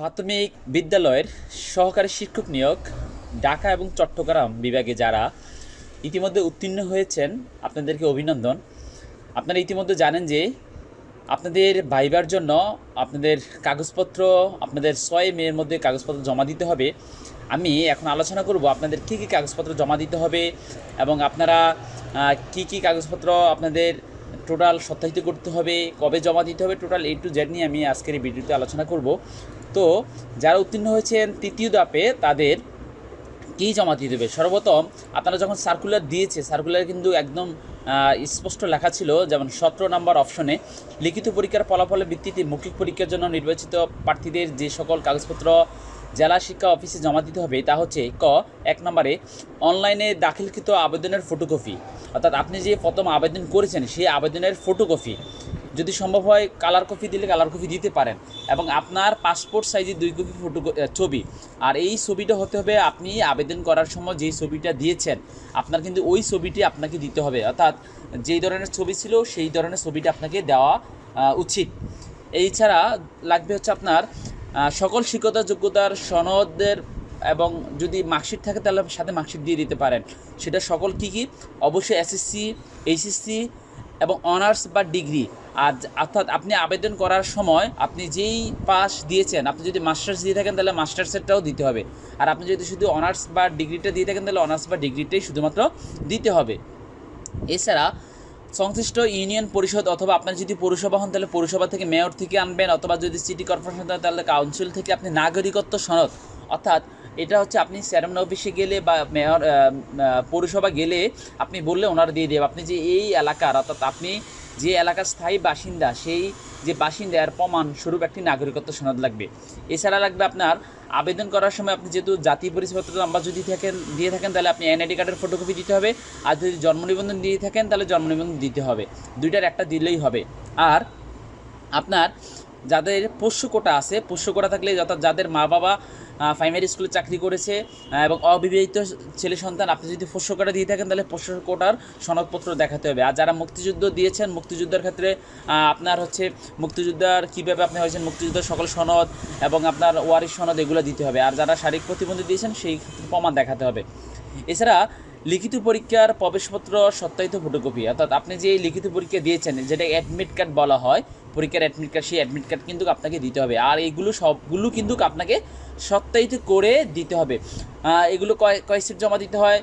প্রাথমিক বিদ্যালয়ের সহকারী শিক্ষক নিয়োগ ঢাকা এবং চট্টগ্রাম বিভাগে যারা ইতিমধ্যে উত্তীর্ণ হয়েছেন, আপনাদেরকে অভিনন্দন। আপনারা ইতিমধ্যে জানেন যে আপনাদের ভাইবার জন্য আপনাদের কাগজপত্র, আপনাদের ছয় মেয়ের মধ্যে কাগজপত্র জমা দিতে হবে। আমি এখন আলোচনা করব আপনাদের কী কী কাগজপত্র জমা দিতে হবে এবং আপনারা কী কী কাগজপত্র আপনাদের টোটাল সত্যায়িত করতে হবে, কবে জমা দিতে হবে, টোটাল এ টু জেড নিয়ে আমি আজকের এই ভিডিওতে আলোচনা করব। তো যারা উত্তীর্ণ হয়েছেন তৃতীয় দাপে তাদের কী জমা দিয়ে দেবে? সর্বপ্রথম আপনারা যখন সার্কুলার দিয়েছে সার্কুলার কিন্তু একদম স্পষ্ট লেখা ছিল, যেমন সতেরো নম্বর অপশনে, লিখিত পরীক্ষার ফলাফলের ভিত্তিতে মৌখিক পরীক্ষার জন্য নির্বাচিত প্রার্থীদের যে সকল কাগজপত্র জেলা শিক্ষা অফিসে জমা দিতে হবে, তা হচ্ছে ক, এক নম্বরে অনলাইনে দাখিলকৃত আবেদনের ফটোকপি অর্থাৎ আপনি যে প্রথম আবেদন করেছেন, সেই আবেদনের ফটোকপি যদি সম্ভব হয় কালার কপি দিলে কালার কপি দিতে পারেন এবং আপনার পাসপোর্ট সাইজের দুই কপি ফটো ছবি। আর এই ছবিটা হতে হবে আপনি আবেদন করার সময় যেই ছবিটা দিয়েছেন, আপনার কিন্তু ওই ছবিটি আপনাকে দিতে হবে। অর্থাৎ যেই ধরনের ছবি ছিল, সেই ধরনের ছবিটা আপনাকে দেওয়া উচিত। এই ছাড়া লাগবে হচ্ছে আপনার সকল শিক্ষতা যোগ্যতার সনদের এবং যদি মার্কশিট থাকে তাহলে সাথে মার্কশিট দিয়ে দিতে পারেন। সেটা সকল কী কী? অবশ্যই এসএসসি এইচএসসি এবং অনার্স বা ডিগ্রি। আর অর্থাৎ আপনি আবেদন করার সময় আপনি যেই পাস দিয়েছেন, আপনি যদি মাস্টার্স দিয়ে থাকেন তাহলে মাস্টার্সেরটাও দিতে হবে। আর আপনি যদি শুধু অনার্স বা ডিগ্রিটা দিয়ে থাকেন তাহলে অনার্স বা ডিগ্রিটাই শুধুমাত্র দিতে হবে। এছাড়া সংশ্লিষ্ট ইউনিয়ন পরিষদ অথবা আপনার যদি পৌরসভা হন, তাহলে পৌরসভা থেকে মেয়র থেকে আনবেন অথবা যদি সিটি কর্পোরেশন তাহলে কাউন্সিল থেকে আপনি নাগরিকত্ব সনদ। অর্থাৎ এটা হচ্ছে আপনি স্যারমন অফিসে গেলে বা মেয়র পৌরসভা গেলে আপনি বললে ওনারা দিয়ে দেবে। আপনি যে এই এলাকার, অর্থাৎ আপনি যে এলাকার স্থায়ী বাসিন্দা, সেই যে বাসিন্দার প্রমাণ স্বরূপ একটি নাগরিকত্ব সনদ লাগবে। এছাড়া লাগবে আপনার আবেদন করার সময় আপনি যেহেতু জাতীয় পরিচয়পত্র নাম্বার যদি থাকেন, দিয়ে থাকেন, তাহলে আপনি এনআইডি কার্ডের ফটোকপি দিতে হবে। আর যদি জন্ম নিবন্ধন দিয়ে থাকেন, তাহলে জন্ম নিবন্ধন দিতে হবে। দুইটার একটা দিলেই হবে। আর আপনার যাদের পোষ্য কোটা আছে, পোষ্য কোটা থাকলে অর্থাৎ যাদের মা বাবা প্রাইমারি স্কুলে চাকরি করেছে এবং অবিবাহিত ছেলে সন্তান, আপনি যদি পোষ্য কোটা দিয়ে থাকেন, তাহলে পোষ্য কোটার সনদপত্র দেখাতে হবে। আর যারা মুক্তিযুদ্ধ দিয়েছেন, মুক্তিযুদ্ধের ক্ষেত্রে আপনার হচ্ছে মুক্তিযোদ্ধার কীভাবে আপনি হয়েছেন, মুক্তিযুদ্ধের সকল সনদ এবং আপনার ওয়ারিশ সনদ, এগুলো দিতে হবে। আর যারা শারীরিক প্রতিবন্ধী দিয়েছেন, সেই ক্ষেত্রে প্রমাণ দেখাতে হবে। এছাড়া লিখিত পরীক্ষার প্রবেশপত্র, সত্যায়িত ফটোকপি অর্থাৎ আপনি যে লিখিত পরীক্ষা দিয়েছেন যেটা অ্যাডমিট কার্ড বলা হয় পরীক্ষার অ্যাডমিট কার্ড সেই অ্যাডমিট কার্ড কিন্তু আপনাকে দিতে হবে। আর এইগুলো সবগুলো কিন্তু আপনাকে সত্যায়িত করে দিতে হবে। এগুলো কয় কয় সেট জমা দিতে হয়?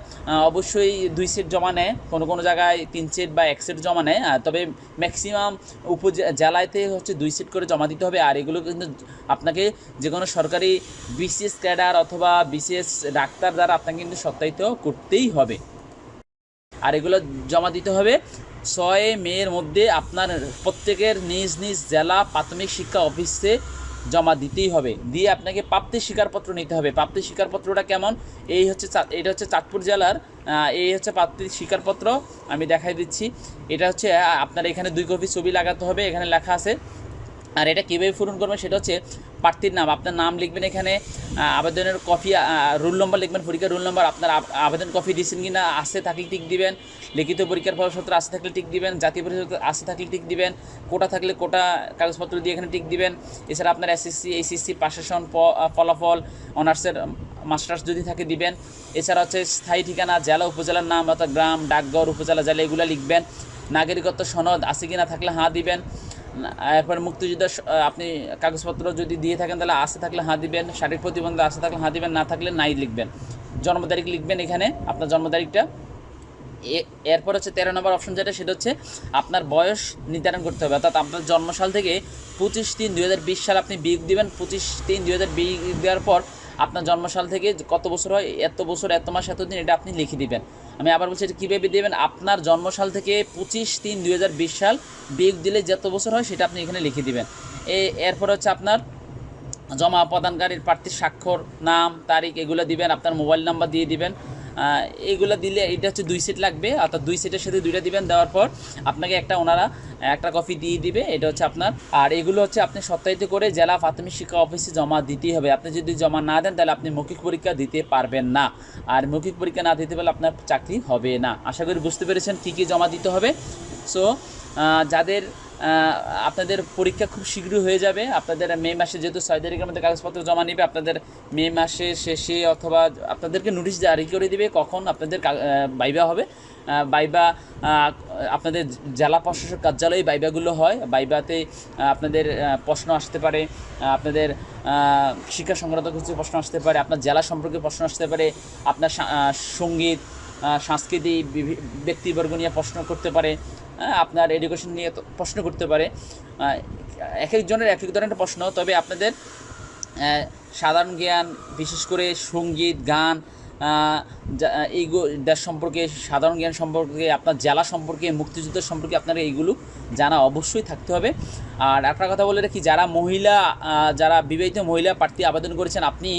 অবশ্যই দুই সেট জমা নেয়। কোনো কোনো জায়গায় তিন সেট বা এক সেট জমা নেয়। তবে ম্যাক্সিমাম উপজেলাতে হচ্ছে দুই সেট করে জমা দিতে হবে। আর এগুলো কিন্তু আপনাকে যে কোনো সরকারি বিসিএস ক্যাডার অথবা বিসিএস ডাক্তার দ্বারা আপনাকে কিন্তু সত্যায়িত করতেই হবে। আর এগুলো জমা দিতে হবে। ছয় মেয়ের মধ্যে আপনার প্রত্যেকের নিজ নিজ জেলা প্রাথমিক শিক্ষা অফিসে জমা দিতেই হবে। দিয়ে আপনাকে প্রাপ্তি স্বীকারপত্র নিতে হবে। প্রাপ্তি স্বীকারপত্রটা কেমন? এই হচ্ছে এটা হচ্ছে চাঁদপুর জেলার এই হচ্ছে প্রাপ্তি স্বীকারপত্র। আমি দেখাই দিচ্ছি। এটা হচ্ছে আপনার এখানে দুই কপি ছবি লাগাতে হবে। এখানে লেখা আছে আর এটা কীভাবে পূরণ করবেন সেটা হচ্ছে প্রার্থীর নাম। আপনার নাম লিখবেন এখানে আবেদনের কপি রোল নম্বর লিখবেন, পরীক্ষার রোল নম্বর, আপনার আবেদন কপি দিয়েছেন কি না আসে থাকলে টিক দিবেন। লিখিত পরীক্ষার ফলপত্র আসে থাকলে টিক দিবেন, জাতীয় পরিষদ আসে থাকলে টিক দিবেন, কোটা থাকলে কোটা কাগজপত্র দিয়ে এখানে টিক দিবেন। এছাড়া আপনার এসএসসি, এইচএসসি পাশেশন ফলাফল, অনার্সের মাস্টার্স যদি থাকে দিবেন। এছাড়া হচ্ছে স্থায়ী ঠিকানা, জেলা, উপজেলার নাম, অর্থাৎ গ্রাম, ডাকঘর, উপজেলা, জেলা, এগুলো লিখবেন। নাগরিকত্ব সনদ আছে কি না থাকলে হাঁ দিবেন। এরপর মুক্তিযোদ্ধা আপনি কাগজপত্র যদি দিয়ে থাকেন, তাহলে আসে থাকলে হাঁ দিবেন, শারীরিক প্রতিবন্ধ আসে থাকলে হাঁ দিবেন, না থাকলে নাই লিখবেন। জন্ম তারিখ লিখবেন এখানে, আপনার জন্ম তারিখটা। এরপর হচ্ছে তেরো নম্বর অপশন যেটা, সেটা হচ্ছে আপনার বয়স নির্ধারণ করতে হবে। অর্থাৎ আপনার জন্মসাল থেকে পঁচিশ তিন দুই সাল আপনি বিয়োগ দিবেন। পঁচিশ তিন দুই দেওয়ার পর আপনার জন্মসাল থেকে কত বছর হয়, এত বছর, এত মাস এত দিন এটা আপনি লিখে দিবেন। আমি আবার বলছি, এটা কীভাবে দেবেন? আপনার জন্মসাল থেকে পঁচিশ তিন দুই সাল বিয়োগ দিলে যত বছর হয়, সেটা আপনি এখানে লিখে দিবেন। এরপর হচ্ছে আপনার জমা প্রদানকারীর প্রার্থীর স্বাক্ষর, নাম, তারিখ, এগুলো দিবেন, আপনার মোবাইল নাম্বার দিয়ে দিবেন। আহ, এইগুলো দিলে এটা হচ্ছে দুই সেট লাগবে অর্থাৎ দুই সেটের সাথে দুইটা দিবেন দেওয়ার পর আপনাকে একটা ওনারা একটা কপি দিয়ে দিবে এটা হচ্ছে আপনার। আর এগুলো হচ্ছে আপনি সত্যায়িত করে জেলা প্রাথমিক শিক্ষা অফিসে জমা দিতেই হবে। আপনি যদি জমা না দেন তাহলে আপনি মৌখিক পরীক্ষা দিতে পারবেন না। আর মৌখিক পরীক্ষা না দিতে পারলে আপনার চাকরি হবে না। আশা করি বুঝতে পেরেছেন কী কী জমা দিতে হবে। সো যাদের আপনাদের পরীক্ষা খুব শীঘ্রই হয়ে যাবে। আপনাদের মে মাসে যেহেতু ছয় তারিখের মধ্যে কাগজপত্র জমা নেবে, আপনাদের মে মাসের শেষে অথবা আপনাদেরকে নোটিশ জারি করে দিবে কখন আপনাদের বাইবা হবে। বাইবা আপনাদের জেলা প্রশাসক কার্যালয়ে বাইবাগুলো হয়। বাইবাতে আপনাদের প্রশ্ন আসতে পারে। আপনাদের শিক্ষা সংক্রান্ত কিছু প্রশ্ন আসতে পারে। আপনার জেলা সম্পর্কে প্রশ্ন আসতে পারে। আপনার সংগীত সাংস্কৃতিক ব্যক্তিবর্গ নিয়ে প্রশ্ন করতে পারে। আপনার এডুকেশন নিয়ে প্রশ্ন করতে পারে। এক একজনের এক এক ধরনের প্রশ্ন, তবে আপনাদের সাধারণ জ্ঞান, বিশেষ করে সংগীত, গান এইগুলো দেশ সম্পর্কে, সাধারণ জ্ঞান সম্পর্কে, আপনার জেলা সম্পর্কে, মুক্তিযুদ্ধ সম্পর্কে আপনার এইগুলো জানা অবশ্যই থাকতে হবে। আর একটা কথা বলে রাখি, যারা মহিলা যারা বিবাহিত মহিলা প্রার্থী আবেদন করেছেন, আপনি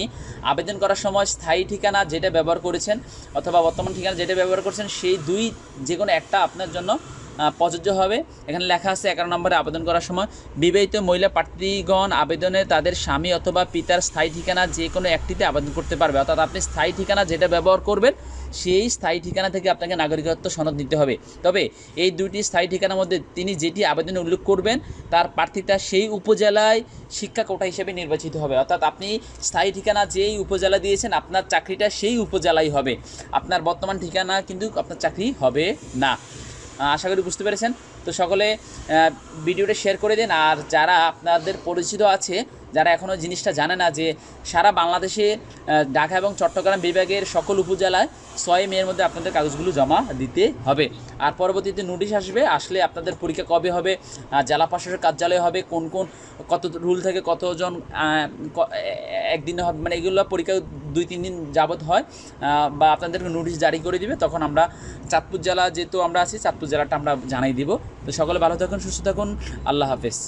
আবেদন করার সময় স্থায়ী ঠিকানা যেটা ব্যবহার করেছেন, অথবা বর্তমান ঠিকানা যেটা ব্যবহার করেছেন, সেই দুই যে কোনো একটা আপনার জন্য প্রযোজ্য হবে। এখানে লেখা আছে, এগারো নম্বরে আবেদন করার সময় বিবাহিত মহিলা প্রার্থীগণ আবেদনে তাদের স্বামী অথবা পিতার স্থায়ী ঠিকানা যে কোনো একটিতে আবেদন করতে পারবে। অর্থাৎ আপনি স্থায়ী ঠিকানা যেটা ব্যবহার করবেন, সেই স্থায়ী ঠিকানা থেকে আপনাকে নাগরিকত্ব সনদ নিতে হবে। তবে এই দুটি স্থায়ী ঠিকানার মধ্যে তিনি যেটি আবেদনে উল্লেখ করবেন, তার প্রার্থীটা সেই উপজেলায় শিক্ষা কোটা হিসেবে নির্বাচিত হবে। অর্থাৎ আপনি স্থায়ী ঠিকানা যেই উপজেলা দিয়েছেন, আপনার চাকরিটা সেই উপজেলায় হবে। আপনার বর্তমান ঠিকানা কিন্তু আপনার চাকরি হবে না। আশা করি বুঝতে পেরেছেন। তো সকলে ভিডিওটা শেয়ার করে দিন। আর যারা আপনাদের পরিচিত আছে যারা এখনও জিনিসটা জানে না যে সারা বাংলাদেশে ঢাকা এবং চট্টগ্রাম বিভাগের সকল উপজেলায় ছয় মেয়ের মধ্যে আপনাদের কাগজগুলো জমা দিতে হবে। আর পরবর্তীতে নোটিশ আসবে, আসলে আপনাদের পরীক্ষা কবে হবে জেলা প্রশাসক কার্যালয় হবে, কোন কোন, কত রুল থেকে, কতজন একদিনে হবে মানে এগুলো পরীক্ষা দুই তিন দিন যাবত হয় বা আপনাদেরকে নোটিশ জারি করে দিবে, তখন আমরা চাঁদপুর জেলা যেহেতু আমরা আছি, চাঁদপুর জেলাটা আমরা জানাই দিব। তো সকলে ভালো থাকুন, সুস্থ থাকুন, আল্লাহ হাফেজ।